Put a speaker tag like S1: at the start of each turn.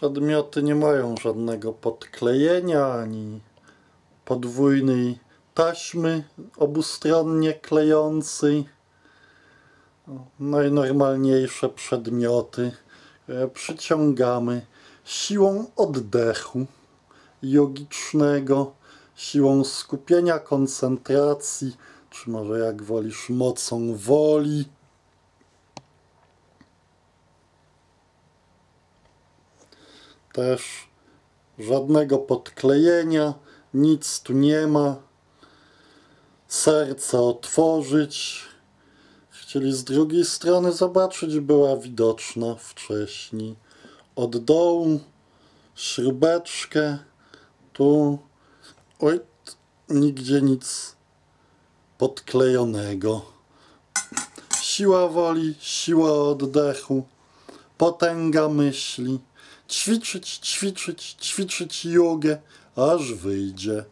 S1: Przedmioty nie mają żadnego podklejenia ani podwójnej taśmy obustronnie klejącej. Najnormalniejsze przedmioty które przyciągamy siłą oddechu jogicznego, siłą skupienia koncentracji, czy może jak wolisz, mocą woli. Też żadnego podklejenia, nic tu nie ma. Serce otworzyć. Chcieli z drugiej strony zobaczyć, była widoczna wcześniej. Od dołu śrubeczkę, tu, oj, nigdzie nic podklejonego. Siła woli, siła oddechu, potęga myśli. Ćwiczyć, ćwiczyć, ćwiczyć jogę, aż wyjdzie.